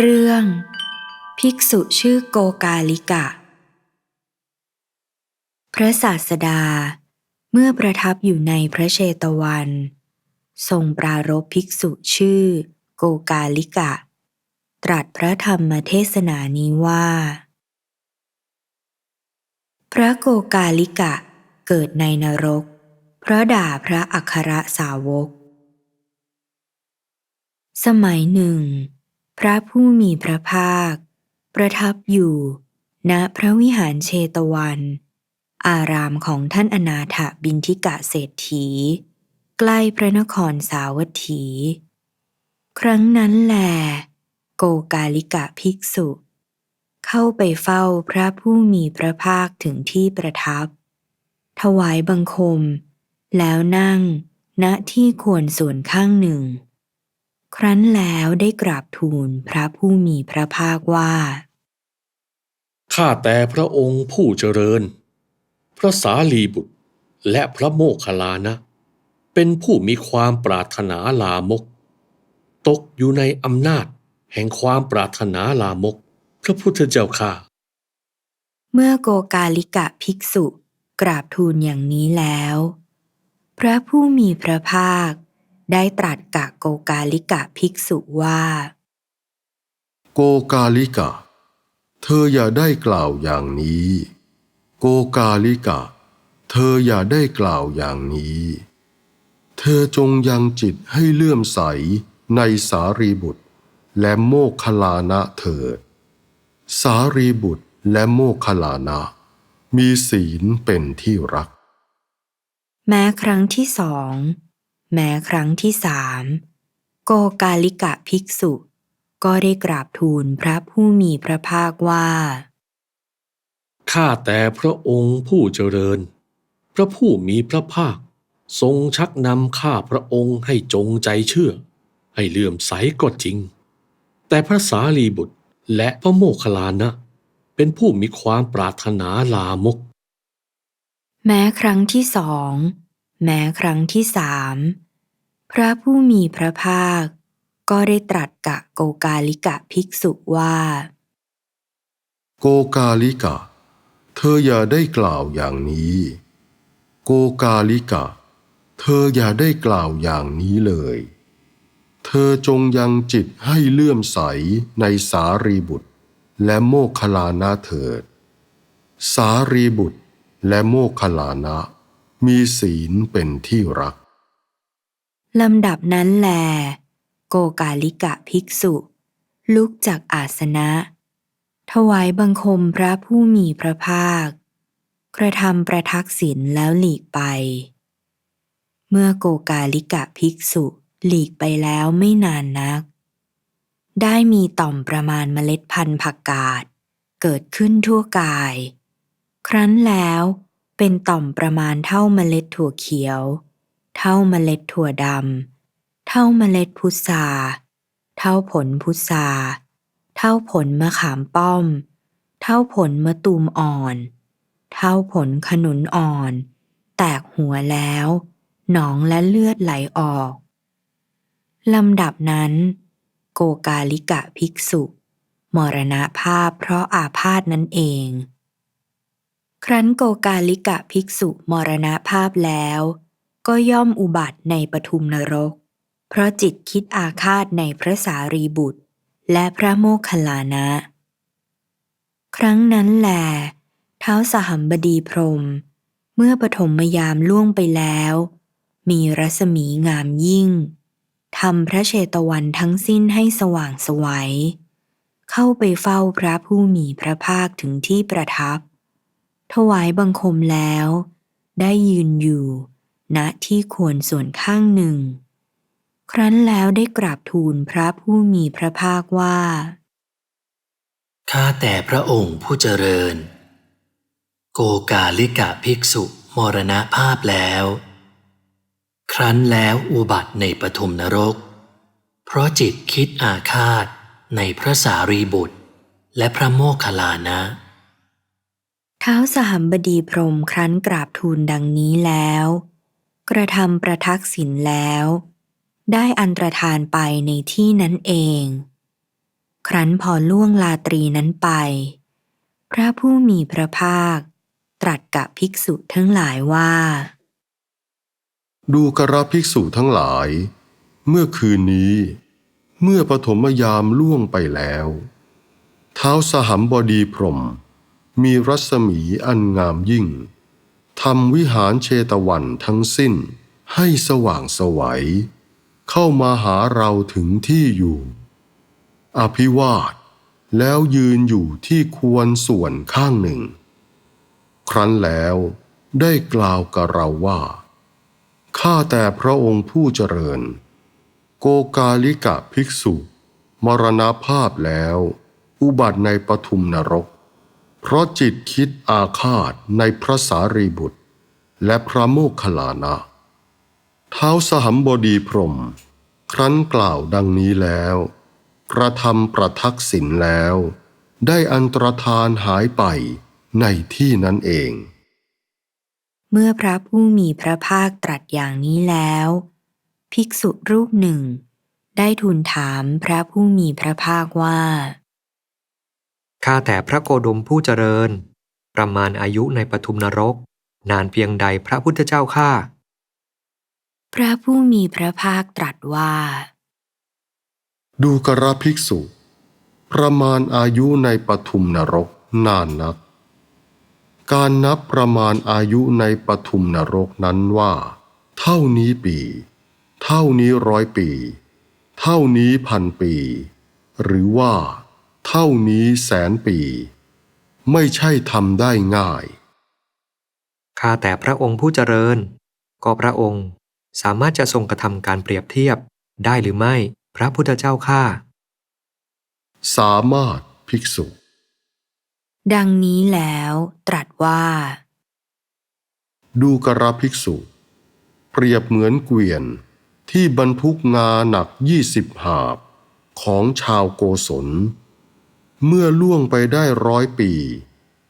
เรื่อง ภิกษุชื่อโกกาลิกะ พระศาสดา เมื่อประทับอยู่ในพระเชตวัน ทรงปรารภภิกษุชื่อ โกกาลิกะ ตรัสพระธรรมเทศนานี้ว่า พระโกกาลิกะเกิดในนรก เพราะด่าพระอัครสาวก สมัยหนึ่ง พระผู้มีพระภาค ประทับอยู่ ณพระวิหารเชตวัน อารามของท่านอนาถบินทิกะเศรษฐี ใกล้พระนครสาวัตถี ครั้งนั้นแลโกกาลิกะภิกษุ เข้าไปเฝ้าพระผู้มีพระภาคถึงที่ประทับ ถวายบังคม แล้วนั่งณที่ควรส่วนข้างหนึ่ง ครั้นแล้วได้กราบทูลพระผู้มีพระภาคว่า ข้าแต่พระองค์ผู้เจริญ พระสารีบุตรและพระโมคคัลลานะ เป็นผู้มีความปรารถนาลามก ตกอยู่ในอำนาจแห่งความปรารถนาลามก พระพุทธเจ้าข้าเมื่อโกกาลิกะภิกษุกราบทูลอย่างนี้แล้ว พระผู้มีพระภาค ได้ตรัสกับโกกาลิกะภิกษุว่า โกกาลิกะ เธออย่าได้กล่าวอย่างนี้ โกกาลิกะ เธออย่าได้กล่าวอย่างนี้ เธอจงยังจิตให้เลื่อมใสในสารีบุตร และโมคคลลานะเถิด สารีบุตรและโมคคลลานะ มีศีลเป็นที่รัก แม้ครั้งที่สอง แม้ครั้งที่สามโกกาลิกะภิกษุ ก็ได้กราบทูลพระผู้มีพระภาคว่า ข้าแต่พระองค์ผู้เจริญ พระผู้มีพระภาค ทรงชักนำข้าพระองค์ให้จงใจเชื่อ ให้เลื่อมใสก็จริง แต่พระสารีบุตรและพระโมคคัลลานะ เป็นผู้มีความปรารถนาลามก แม้ครั้งที่สอง แม้ครั้งที่สาม พระผู้มีพระภาค ก็ได้ตรัสกับโกกาลิกะภิกษุว่า โกกาลิกะ เธออย่าได้กล่าวอย่างนี้ โกกาลิกะ เธออย่าได้กล่าวอย่างนี้เลย เธอจงยังจิตให้เลื่อมใสในสารีบุตร และโมคคลลานะเถิด สารีบุตรและโมคคัลลานะมีศีลเป็นที่รัก ลำดับนั้นแล โกกาลิกะภิกษุ ลุกจากอาสนะ ถวายบังคมพระผู้มีพระภาค กระทำประทักษิณแล้วหลีกไป เมื่อโกกาลิกะภิกษุหลีกไปแล้วไม่นานนัก ได้มีต่อมประมาณเมล็ดพันธุ์ผักกาดเกิดขึ้นทั่วกาย ครั้นแล้วเป็นต่อมประมาณเท่าเมล็ดถั่วเขียว เท่าเมล็ดถั่วดำ เท่าเมล็ดพุทราเท่าผลพุทราเท่าผลมะขามป้อม เท่าผลมะตูมอ่อน เท่าผลขนุนอ่อน แตกหัวแล้ว หนองและเลือดไหลออกลำดับนั้น โกกาลิกะภิกษุ มรณภาพเพราะอาพาธนั่นเอง ครั้นโกกาลิกะภิกษุมรณภาพแล้ว ก็ย่อมอุบัติในปทุมนรก เพราะจิตคิดอาฆาตในพระสารีบุตร และพระโมคคัลลานะ ครั้งนั้นแหลเท้าวสหัมบดีพรม เมื่อปฐมยามล่วงไปแล้ว มีรัศมีงามยิ่งทำพระเชตวันทั้งสิ้นให้สว่างสวัย เข้าไปเฝ้าพระผู้มีพระภาคถึงที่ประทับ ถวายบังคมแล้ว ได้ยืนอยู่ ณที่ควรส่วนข้างหนึ่ง ครั้นแล้วได้กราบทูลพระผู้มีพระภาคว่าข้าแต่พระองค์ผู้เจริญ โกกาลิกะภิกษุมรณภาพแล้ว ครั้นแล้วอุบัติในปฐุมนรก เพราะจิตคิดอาฆาตในพระสารีบุตร และพระโมคคัลลานะเท้าวสหัมบดีพรหมครั้นกราบทูลดังนี้แล้ว กระทำประทักษิณแล้ว ได้อันตรธานไปในที่นั้นเอง ครั้นพอล่วงลาตรีนั้นไป พระผู้มีพระภาค ตรัสกับภิกษุทั้งหลายว่า ดูกระภิกษุทั้งหลาย เมื่อคืนนี้ เมื่อปฐมยามล่วงไปแล้ว เท้าสหัมบดีพรหมมีรัศมีอันงามยิ่ง ทำวิหารเชตวันทั้งสิ้นให้สว่างสวัย เข้ามาหาเราถึงที่อยู่ อภิวาทแล้วยืนอยู่ที่ควรส่วนข้างหนึ่ง ครั้นแล้วได้กล่าวกับเราว่า ข้าแต่พระองค์ผู้เจริญ โกกาลิกะภิกษุ มรณภาพแล้ว อุบัติในปทุมนรก เพราะจิตคิดอาฆาตในพระสารีบุตร และพระโมคคัลลานะเท้าสหัมบดีพรม ครั้นกล่าวดังนี้แล้ว กระทำประทักษิณแล้ว ได้อันตรธานหายไปในที่นั้นเอง เมื่อพระผู้มีพระภาคตรัสอย่างนี้แล้ว ภิกษุรูปหนึ่ง ได้ทูลถามพระผู้มีพระภาคว่า ข้าแต่พระโกดมผู้เจริญ ประมาณอายุในปทุมนรก นานเพียงใดพระพุทธเจ้าข้าพระผู้มีพระภาคตรัสว่า ดูกระภิกษุ ประมาณอายุในปทุมนรกนานนัก การนับประมาณอายุในปทุมนรกนั้นว่า เท่านี้ปี เท่านี้ร้อยปี เท่านี้พันปี หรือว่า เท่านี้แสนปี ไม่ใช่ทำได้ง่าย ข้าแต่พระองค์ผู้เจริญ ก็พระองค์สามารถจะทรงกระทำการเปรียบเทียบได้หรือไม่พระพุทธเจ้าข้าสามารถภิกษุ ดังนี้แล้วตรัสว่า ดูกระภิกษุ เปรียบเหมือนเกวียนที่บรรทุกงาหนักยี่สิบหาบของชาวโกศล เมื่อล่วงไปได้ร้อยปี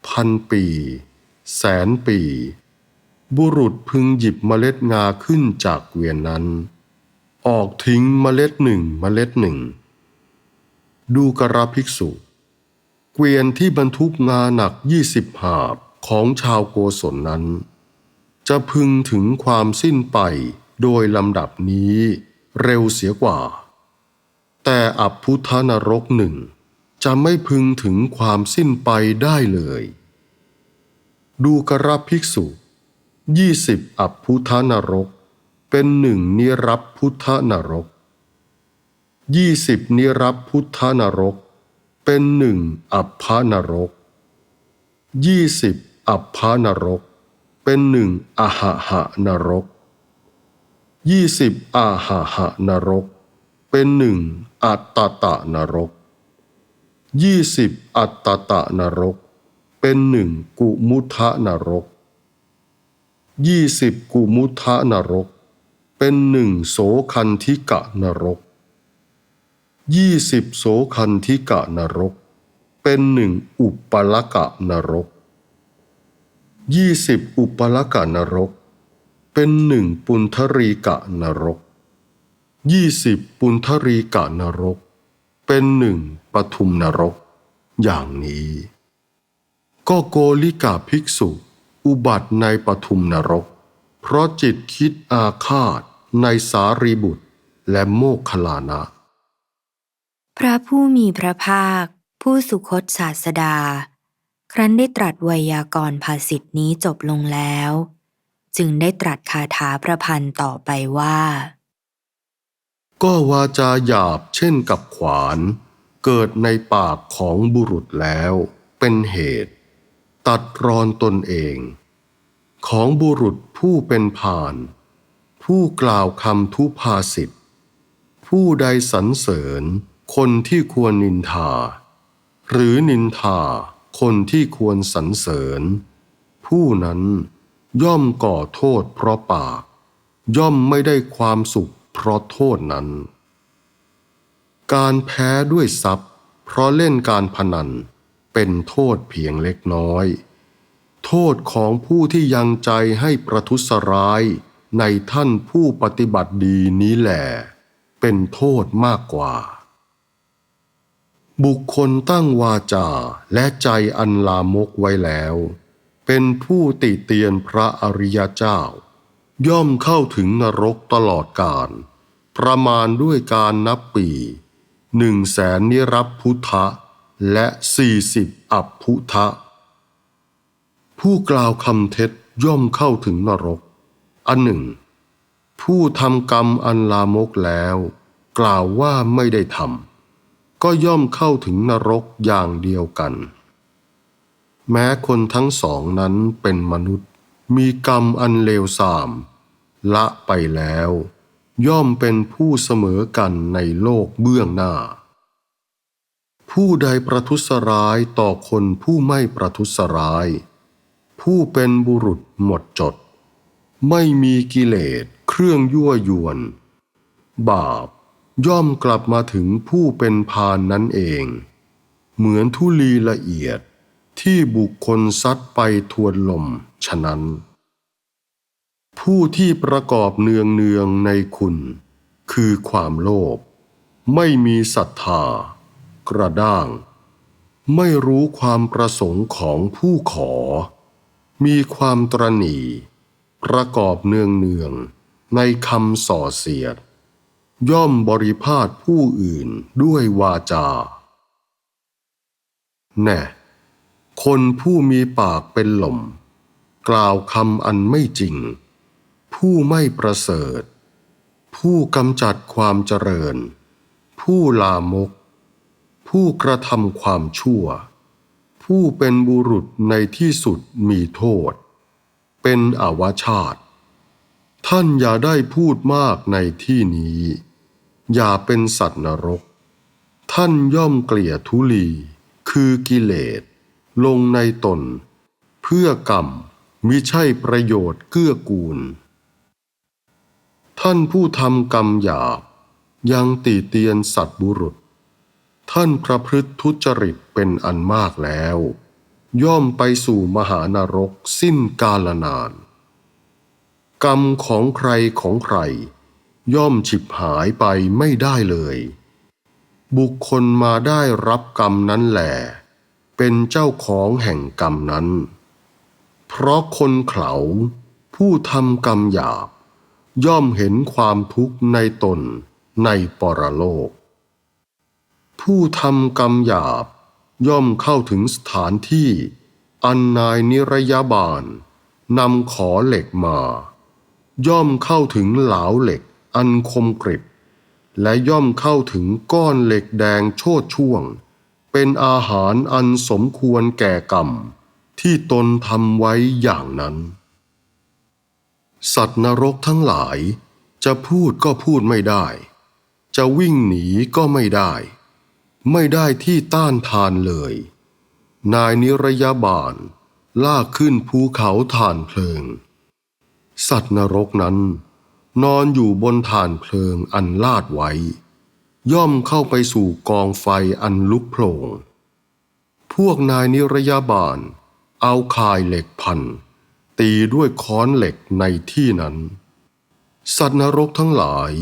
พันปี แสนปี บุรุษพึงหยิบเมล็ดงาขึ้นจากเกวียนนั้น ออกทิ้งเมล็ดหนึ่งเมล็ดหนึ่ง ดูกระภิกษุ เกวียนที่บรรทุกงาหนักยี่สิบหาบของชาวโกศลนั้น จะพึงถึงความสิ้นไปโดยลำดับนี้เร็วเสียกว่า แต่อับพุทธนรกหนึ่ง จะไม่พึงถึงความสิ้นไปได้เลย ดูกระภิกษุยี่สิบอับพุทธนรก เป็นหนึ่งนิรับพุทธนรกยี่สิบนิรับพุทธนรก เป็นหนึ่งอับพานรกยี่สิบอับพานรก เป็นหนึ่งอาหะหะนรกยี่สิบอาหะหะนรก เป็นหนึ่งอัตตตะนรก ยี่สิบอัตตตะนรก เป็นหนึ่งกุมุทะนรกยี่สิบกุมุทะนรก เป็นหนึ่งโสคันธิกะนรกยี่สิบโสคันธิกะนรก เป็นหนึ่งอุปลกะนรกยี่สิบอุปลกะนรก เป็นหนึ่งปุณทรีกะนรกยี่สิบปุณทรีกะนรก เป็นหนึ่งปทุมนรก อย่างนี้ ก็โกลิกาภิกษุ อุบัติในปทุมนรก เพราะจิตคิดอาฆาตในสารีบุตรและโมคคัลลานะ พระผู้มีพระภาค ผู้สุคตศาสดา ครั้นได้ตรัสไวยากรณ์ภาษิตนี้จบลงแล้ว จึงได้ตรัสคาถาประพันธ์ต่อไปว่า ก็วาจาหยาบเช่นกับขวาน เกิดในปากของบุรุษแล้วเป็นเหตุ ตัดรอนตนเอง ของบุรุษผู้เป็นผ่าน ผู้กล่าวคำทุพาสิทธิผู้ใดสรรเสริญคนที่ควรนินทา หรือนินทาคนที่ควรสรรเสริญ ผู้นั้นย่อมก่อโทษเพราะปาก ย่อมไม่ได้ความสุข เพราะโทษนั้น การแพ้ด้วยทรัพย์ เพราะเล่นการพนันเป็นโทษเพียงเล็กน้อย โทษของผู้ที่ยังใจให้ประทุษร้ายในท่านผู้ปฏิบัติดีนี้แหละเป็นโทษมากกว่า บุคคลตั้งวาจาและใจอันลามกไว้แล้ว เป็นผู้ติเตียนพระอริยเจ้า ย่อมเข้าถึงนรกตลอดกาลประมาณด้วยการนับปีหนึ่งแสนนิรับพุทธะ และสี่สิบอับพุทธะ ผู้กล่าวคำเท็จย่อมเข้าถึงนรก อันหนึ่ง ผู้ทำกรรมอันลามกแล้ว กล่าวว่าไม่ได้ทำก็ย่อมเข้าถึงนรกอย่างเดียวกัน แม้คนทั้งสองนั้นเป็นมนุษย์ มีกรรมอันเลวทราม ละไปแล้ว ย่อมเป็นผู้เสมอกันในโลกเบื้องหน้า ผู้ใดประทุษร้ายต่อคนผู้ไม่ประทุษร้าย ผู้เป็นบุรุษหมดจด ไม่มีกิเลสเครื่องยั่วยวน บาปย่อมกลับมาถึงผู้เป็นพานนั้นเอง เหมือนทุลีละเอียด ที่บุคคลซัดไปทวนลม ฉะนั้น ผู้ที่ประกอบเนืองเนืองในคุณ คือความโลภไม่มีศรัทธา กระด้าง ไม่รู้ความประสงค์ของผู้ขอ มีความตรณีประกอบเนืองเนืองในคำส่อเสียด ย่อมบริพาทผู้อื่นด้วยวาจา แน่ คนผู้มีปากเป็นหล่ม กล่าวคำอันไม่จริง ผู้ไม่ประเสริฐ ผู้กำจัดความเจริญ ผู้ลามก ผู้กระทำความชั่ว ผู้เป็นบุรุษในที่สุดมีโทษ เป็นอวชาติ ท่านอย่าได้พูดมากในที่นี้ อย่าเป็นสัตว์นรก ท่านย่อมเกลี่ยทุลี คือกิเลส ลงในตน เพื่อกรรมมิใช่ประโยชน์เกื้อกูล ท่านผู้ทำกรรมหยาบยังตีเตียนสัตว์บุรุษ ท่านประพฤติทุจริตเป็นอันมากแล้ว ย่อมไปสู่มหานรกสิ้นกาลนาน กรรมของใครของใคร ย่อมฉิบหายไปไม่ได้เลย บุคคลมาได้รับกรรมนั้นแหละ เป็นเจ้าของแห่งกรรมนั้น เพราะคนเขาผู้ทำกรรมหยาบ ย่อมเห็นความทุกข์ในตนในปรโลก ผู้ทำกรรมหยาบย่อมเข้าถึงสถานที่ อันนายนิรยาบาลนำขอเหล็กมา ย่อมเข้าถึงเหลาเหล็กอันคมกริบ และย่อมเข้าถึงก้อนเหล็กแดงโชดช่วง เป็นอาหารอันสมควรแก่กรรม ที่ตนทำไว้อย่างนั้น สัตว์นรกทั้งหลาย จะพูดก็พูดไม่ได้ จะวิ่งหนีก็ไม่ได้ ไม่ได้ที่ต้านทานเลย นายนิรยาบาลลากขึ้นภูเขาถ่านเพลิง สัตว์นรกนั้น นอนอยู่บนถ่านเพลิงอันลาดไว้ ย่อมเข้าไปสู่กองไฟอันลุกโผล่พวกนายนิรยาบาล เอาคายเหล็กพัน ตีด้วยค้อนเหล็กในที่นั้น สัตว์นรกทั้งหลาย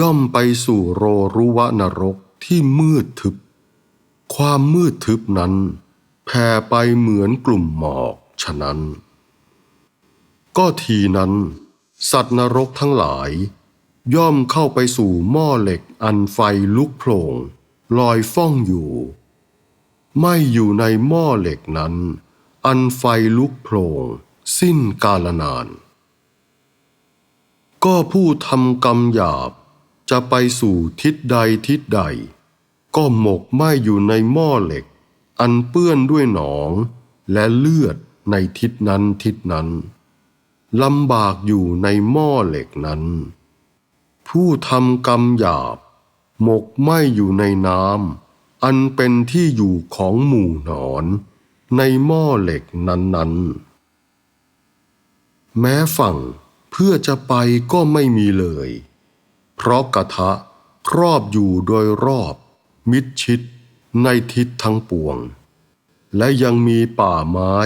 ย่อมไปสู่โรรุวะนรกที่มืดทึบ ความมืดทึบนั้นแผ่ไปเหมือนกลุ่มหมอกฉะนั้น ก็ทีนั้น สัตว์นรกทั้งหลาย ย่อมเข้าไปสู่หม้อเหล็กอันไฟลุกโผล่ลอยฟ้องอยู่ ไม่อยู่ในหม้อเหล็กนั้น อันไฟลุกโผล่สิ้นกาลนาน ก็ผู้ทำกรรมหยาบจะไปสู่ทิศใดทิศใด ก็หมกไหมอยู่ในหม้อเหล็ก อันเปื้อนด้วยหนอง และเลือดในทิศนั้นทิศนั้นลำบากอยู่ในหม้อเหล็กนั้น ผู้ทำกรรมหยาบ หมกไหมอยู่ในน้ำอันเป็นที่อยู่ของหมู่หนอน ในหม้อเหล็กนั้นๆ แม้ฝั่งเพื่อจะไปก็ไม่มีเลย เพราะกระทะครอบอยู่โดยรอบ มิดชิดในทิศทั้งปวง และยังมีป่าไม้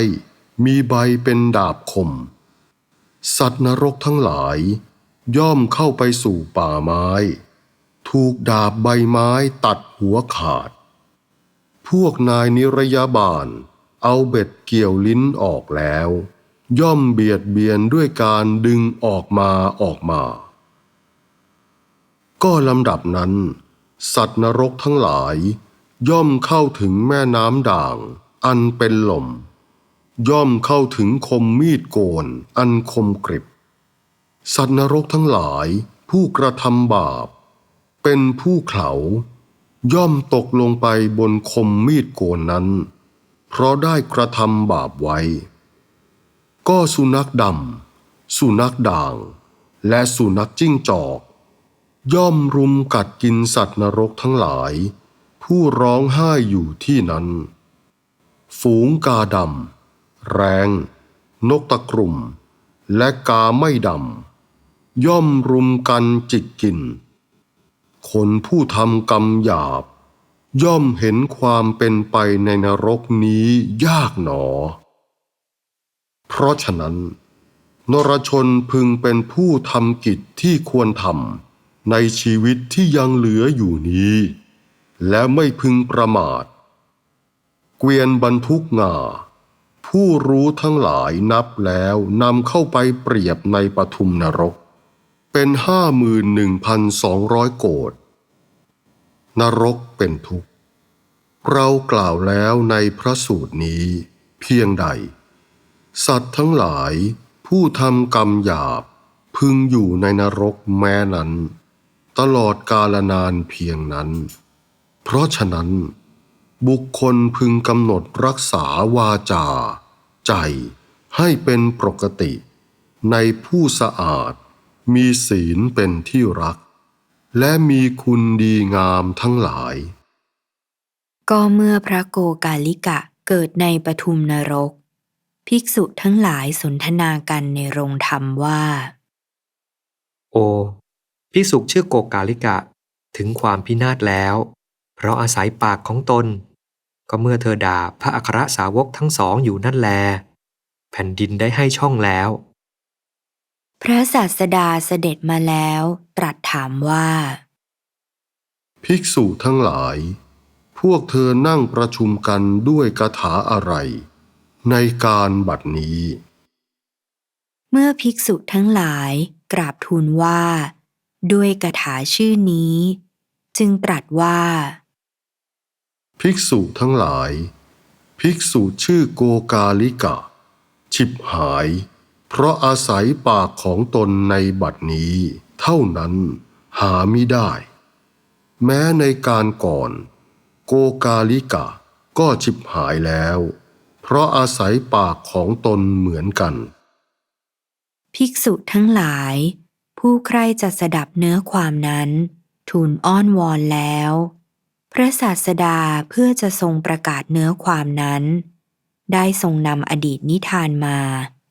มีใบเป็นดาบคม สัตว์นรกทั้งหลาย ย่อมเข้าไปสู่ป่าไม้ ถูกดาบใบไม้ตัดหัวขาด พวกนายนิรยาบาล เอาเบ็ดเกี่ยวลิ้นออกแล้ว ย่อมเบียดเบียนด้วยการดึงออกมาออกมา ก็ลำดับนั้น สัตว์นรกทั้งหลาย ย่อมเข้าถึงแม่น้ำด่าง อันเป็นหล่มย่อมเข้าถึงคมมีดโกนอันคมกริบ สัตว์นรกทั้งหลายผู้กระทำบาป เป็นผู้เขาย่อมตกลงไปบนคมมีดโกนนั้น เพราะได้กระทำบาปไว้ ก็สุนัขดำสุนัขด่าง และสุนัขจิ้งจอก ย่อมรุมกัดกินสัตว์นรกทั้งหลาย ผู้ร้องไห้อยู่ที่นั้น ฝูงกาดำแรง นกตะกรุ่ม และกาไม่ดำ ย่อมรุมกันจิกกิน คนผู้ทำกรรมหยาบ ย่อมเห็นความเป็นไปในนรกนี้ยากหนอ เพราะฉะนั้น นรชนพึงเป็นผู้ทำกิจที่ควรทำในชีวิตที่ยังเหลืออยู่นี้ และไม่พึงประมาท เกวียนบรรทุกงาผู้รู้ทั้งหลายนับแล้วนำเข้าไปเปรียบในปทุมนรก เป็นห้าหมื่นหนึ่งพันสองร้อยโกดนรกเป็นทุกข์ เรากล่าวแล้วในพระสูตรนี้เพียงใด สัตว์ทั้งหลายผู้ทำกรรมหยาบพึงอยู่ในนรกแม้นั้น ตลอดกาลนานเพียงนั้น เพราะฉะนั้น บุคคลพึงกำหนดรักษาวาจา ใจให้เป็นปกติ ในผู้สะอาด มีศีลเป็นที่รัก และมีคุณดีงามทั้งหลาย ก็เมื่อพระโกกาลิกะเกิดในปทุมนรก ภิกษุทั้งหลายสนทนากันในโรงธรรมว่า โอพิสุชื่อโกกาลิกะถึงความพินาศแล้ว เพราะอาศัยปากของตน ก็เมื่อเธอด่าพระอัครสาวกทั้งสองอยู่นั่นแล แผ่นดินได้ให้ช่องแล้ว พระศาสดาเสด็จมาแล้วตรัสถามว่า ภิกษุทั้งหลาย พวกเธอนั่งประชุมกันด้วยคาถาอะไร ในการบัดนี้ เมื่อภิกษุทั้งหลายกราบทูลว่า ด้วยกถาชื่อนี้ จึงตรัสว่า ภิกษุทั้งหลาย ภิกษุชื่อโกกาลิกะ ฉิบหาย เพราะอาศัยปากของตนในบัดนี้ เท่านั้นหามิได้ แม้ในการก่อน โกกาลิกะก็ฉิบหายแล้ว เพราะอาศัยปากของตนเหมือนกัน ภิกษุทั้งหลาย ผู้ใครจะสดับเนื้อความนั้น ทูลอ้อนวอนแล้ว พระศาสดาเพื่อจะทรงประกาศเนื้อความนั้น ได้ทรงนำอดีตนิทานมา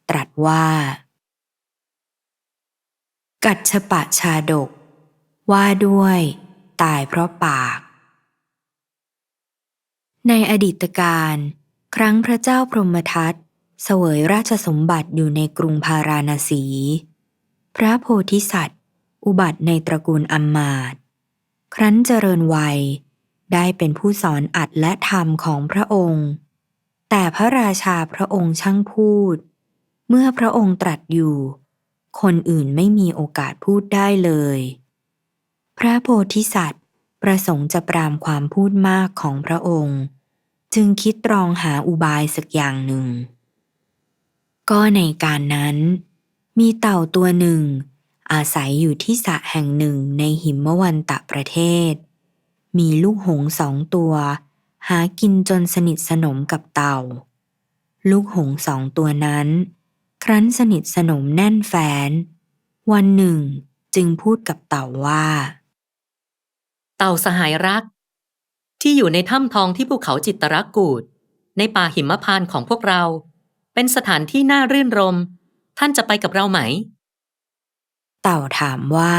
ตรัสว่า กัจฉปะชาดก ว่าด้วย ตายเพราะปาก ในอดีตการ ครั้งพระเจ้าพรหมทัตเสวยราชสมบัติอยู่ในกรุงพาราณสี พระโพธิสัตว์ อุบัติในตระกูลอัมมาตครั้นเจริญวัย ได้เป็นผู้สอนอัดและธรรมของพระองค์ แต่พระราชาพระองค์ช่างพูด เมื่อพระองค์ตรัสอยู่ คนอื่นไม่มีโอกาสพูดได้เลย พระโพธิสัตว์ประสงค์จะปรามความพูดมากของพระองค์ จึงคิดตรองหาอุบายสักอย่างหนึ่ง ก็ในการนั้น มีเต่าตัวหนึ่ง อาศัยอยู่ที่สระแห่งหนึ่งในหิมวันตะประเทศ มีลูกหงสองตัว หากินจนสนิทสนมกับเต่า ลูกหงสองตัวนั้น ครั้นสนิทสนมแน่นแฟน วันหนึ่งจึงพูดกับเต่าว่า เต่าสหายรัก ที่อยู่ในถ้ำทองที่ภูเขาจิตตรกูดในป่าหิมพานต์ของพวกเรา เป็นสถานที่น่ารื่นรม ท่านจะไปกับเราไหม เต่าถามว่า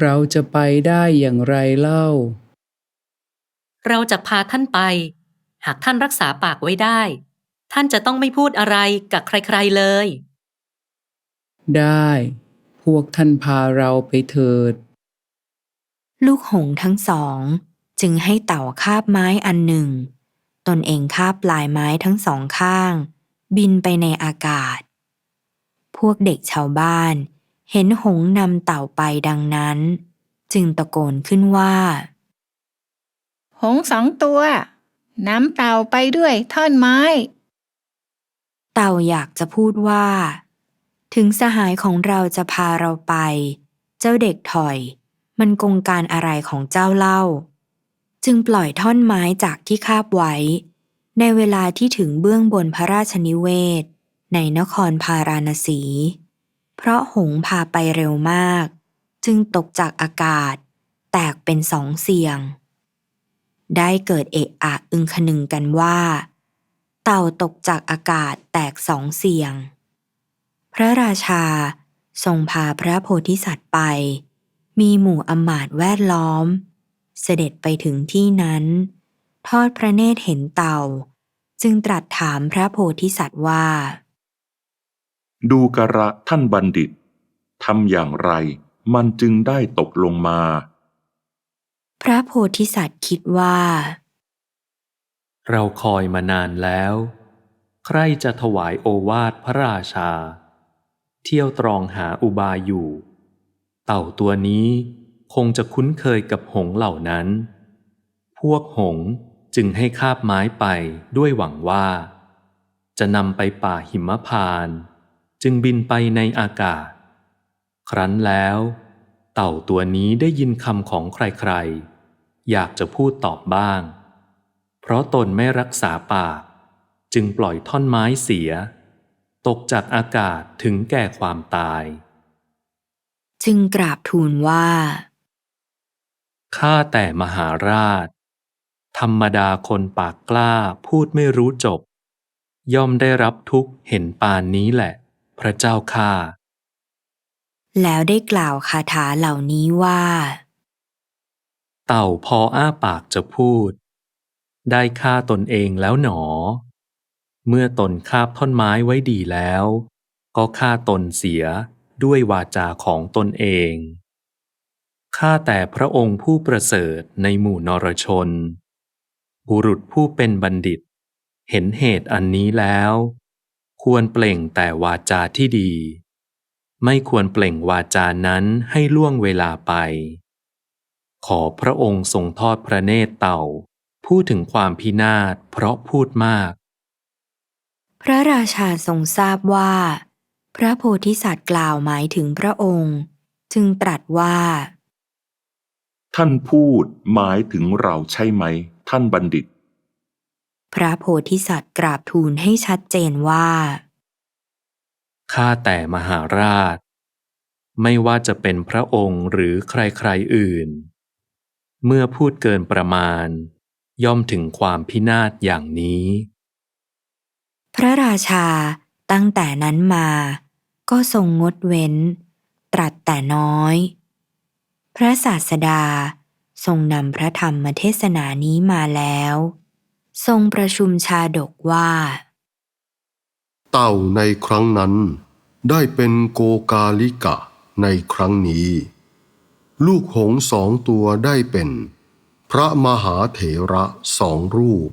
เราจะไปได้อย่างไรเล่า เราจะพาท่านไป หากท่านรักษาปากไว้ได้ ท่านจะต้องไม่พูดอะไรกับใครๆเลย ได้ พวกท่านพาเราไปเถิด ลูกหงส์ทั้งสอง จึงให้เต่าคาบไม้อันหนึ่ง ตนเองคาบปลายไม้ทั้งสองข้าง บินไปในอากาศ พวกเด็กชาวบ้าน เห็นหงส์นำเต่าไปดังนั้น จึงตะโกนขึ้นว่า หงส์สองตัวนำเต่าไปด้วยท่อนไม้ เต่าอยากจะพูดว่า ถึงสหายของเราจะพาเราไป เจ้าเด็กถอย มันกงการอะไรของเจ้าเล่า จึงปล่อยท่อนไม้จากที่คาบไว้ ในเวลาที่ถึงเบื้องบนพระราชนิเวศ ในนครพาราณสี เพราะหงพาไปเร็วมาก จึงตกจากอากาศ แตกเป็นสองเสียง ได้เกิดเอะอะอึงคนึงกันว่า เต่าตกจากอากาศแตกสองเสียง พระราชาทรงพาพระโพธิสัตว์ไป มีหมู่อำมาตย์แวดล้อม เสด็จไปถึงที่นั้น ทอดพระเนตรเห็นเต่า จึงตรัสถามพระโพธิสัตว์ว่า ดูกระท่านบัณฑิตทำอย่างไรมันจึงได้ตกลงมา พระโพธิสัตว์คิดว่า เราคอยมานานแล้ว ใครจะถวายโอวาทพระราชา เที่ยวตรองหาอุบายอยู่ เต่าตัวนี้คงจะคุ้นเคยกับหงเหล่านั้น พวกหงจึงให้คาบไม้ไปด้วยหวังว่า จะนำไปป่าหิมพาน จึงบินไปในอากาศ ครั้นแล้ว เต่าตัวนี้ได้ยินคำของใครๆ อยากจะพูดตอบบ้าง เพราะตนไม่รักษาปากจึงปล่อยท่อนไม้เสีย ตกจากอากาศถึงแก่ความตาย จึงกราบทูลว่าข้าแต่มหาราช ธรรมดาคนปากกล้าพูดไม่รู้จบ ย่อมได้รับทุกข์เห็นปานนี้แหละ พระเจ้าข้าแล้วได้กล่าวคาถาเหล่านี้ว่า เต่าพออ้าปากจะพูด ได้ฆ่าตนเองแล้วหนอ เมื่อตนคาบท่อนไม้ไว้ดีแล้ว ก็ฆ่าตนเสียด้วยวาจาของตนเอง ข้าแต่พระองค์ผู้ประเสริฐในหมู่นรชน บุรุษผู้เป็นบัณฑิต เห็นเหตุอันนี้แล้ว ควรเปล่งแต่วาจาที่ดี ไม่ควรเปล่งวาจานั้นให้ล่วงเวลาไป ขอพระองค์ทรงทอดพระเนตรเต่า พูดถึงความพินาศเพราะพูดมาก พระราชาทรงทราบว่า พระโพธิสัตว์กล่าวหมายถึงพระองค์ จึงตรัสว่า ท่านพูดหมายถึงเราใช่ไหม ท่านบัณฑิต พระโพธิสัตว์กราบทูลให้ชัดเจนว่าข้าแต่มหาราช ไม่ว่าจะเป็นพระองค์หรือใครๆอื่น เมื่อพูดเกินประมาณ ย่อมถึงความพินาศอย่างนี้ พระราชาตั้งแต่นั้นมา ก็ทรงงดเว้น ตรัสแต่น้อย พระศาสดาทรงนำพระธรรมเทศนานี้มาแล้ว ทรงประชุมชาดกว่า เต่าในครั้งนั้นได้เป็นโกกาลิกะในครั้งนี้ ลูกหงส์สองตัวได้เป็น พระมหาเถระสองรูป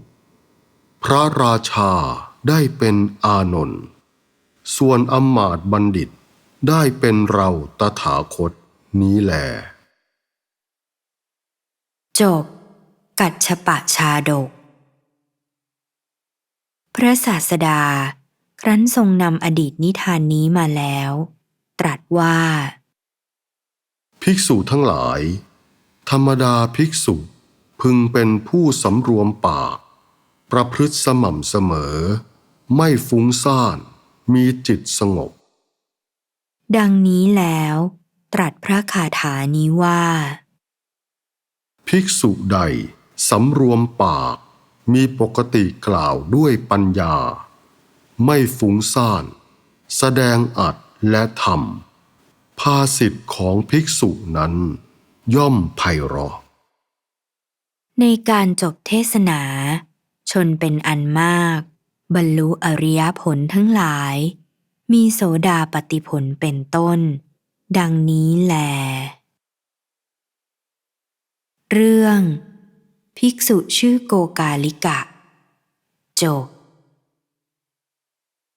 พระราชาได้เป็นอานนท์ส่วนอำมาตย์บัณฑิตได้เป็นเราตถาคตนี้แหลจบ กัจฉปะชาดก พระศาสดา ครั้นทรงนำอดีตนิทานนี้มาแล้ว ตรัสว่า ภิกษุทั้งหลาย ธรรมดาภิกษุ พึงเป็นผู้สำรวมปาก ประพฤติสม่ำเสมอ ไม่ฟุ้งซ่าน มีจิตสงบ ดังนี้แล้ว ตรัสพระคาถานี้ว่า ภิกษุใดสำรวมปาก มีปกติกล่าวด้วยปัญญา ไม่ฟุ้งซ่าน แสดงอัดและธรรมภาสิทธิ์ของภิกษุนั้น ย่อมไพเราะ ในการจบเทศนา ชนเป็นอันมาก บรรลุอริยผลทั้งหลาย มีโสดาปฏิผลเป็นต้น ดังนี้แล เรื่อง ภิกษุชื่อโกกาลิกะ จบ